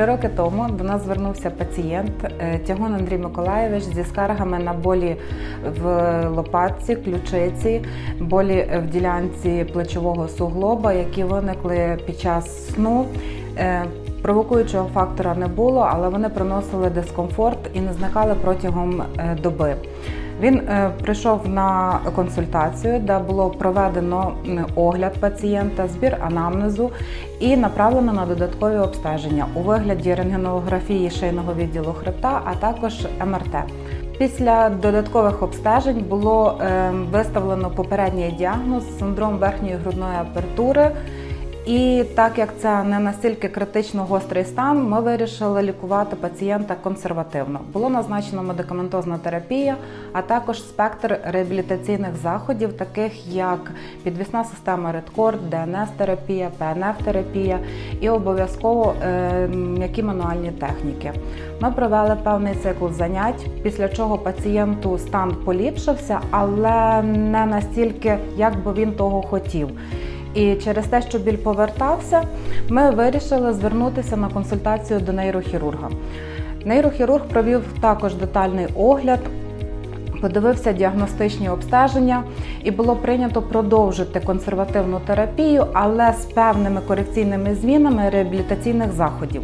Три роки тому до нас звернувся пацієнт е, Тягун Андрій Миколаєвич зі скаргами на болі в лопатці, ключиці, болі в ділянці плечового суглоба, які виникли під час сну. Е, Провокуючого фактора не було, але вони приносили дискомфорт і не зникали протягом е, доби. Він е, прийшов на консультацію, де було проведено огляд пацієнта, збір анамнезу і направлено на додаткові обстеження у вигляді рентгенолографії шийного відділу хребта, а також МРТ. Після додаткових обстежень було е, виставлено попередній діагноз синдром верхньої грудної апертури. І так як це не настільки критично гострий стан, ми вирішили лікувати пацієнта консервативно. Було назначено медикаментозна терапія, а також спектр реабілітаційних заходів, таких як підвісна система Redcord, ДНС-терапія, ПНФ-терапія і обов'язково е, м'які мануальні техніки. Ми провели певний цикл занять, після чого пацієнту стан поліпшився, але не настільки, як би він того хотів. І через те, що біль повертався, ми вирішили звернутися на консультацію до нейрохірурга. Нейрохірург провів також детальний огляд, подивився діагностичні обстеження, і було прийнято продовжити консервативну терапію, але з певними корекційними змінами реабілітаційних заходів.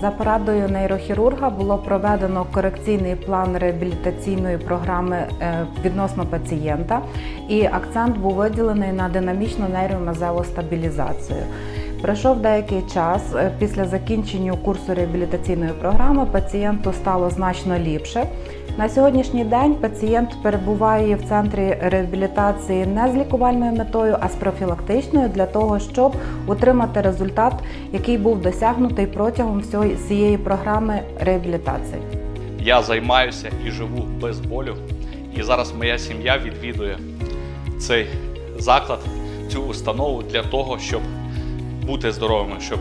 За порадою нейрохірурга було проведено корекційний план реабілітаційної програми е, відносно пацієнта, і акцент був виділений на динамічну нейромезеву стабілізацію. Пройшов деякий час е, після закінчення курсу реабілітаційної програми пацієнту стало значно ліпше. На сьогоднішній день пацієнт перебуває в центрі реабілітації не з лікувальною метою, а з профілактичною для того, щоб отримати результат, який був досягнутий протягом всієї програми реабілітації. Я займаюся і живу без болю. І зараз моя сім'я відвідує цей заклад, цю установу для того, щоб бути здоровими, щоб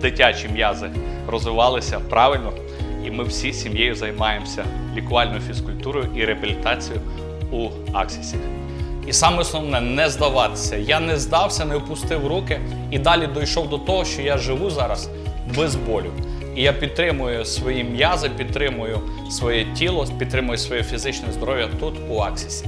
дитячі м'язи розвивалися правильно. І ми всі сім'єю займаємося лікувальною фізкультурою і реабілітацією у Аксісі. І саме основне не здаватися. Я не здався, не опустив руки і далі дійшов до того, що я живу зараз без болю. І я підтримую свої м'язи, підтримую своє тіло, підтримую своє фізичне здоров'я тут, у Аксісі.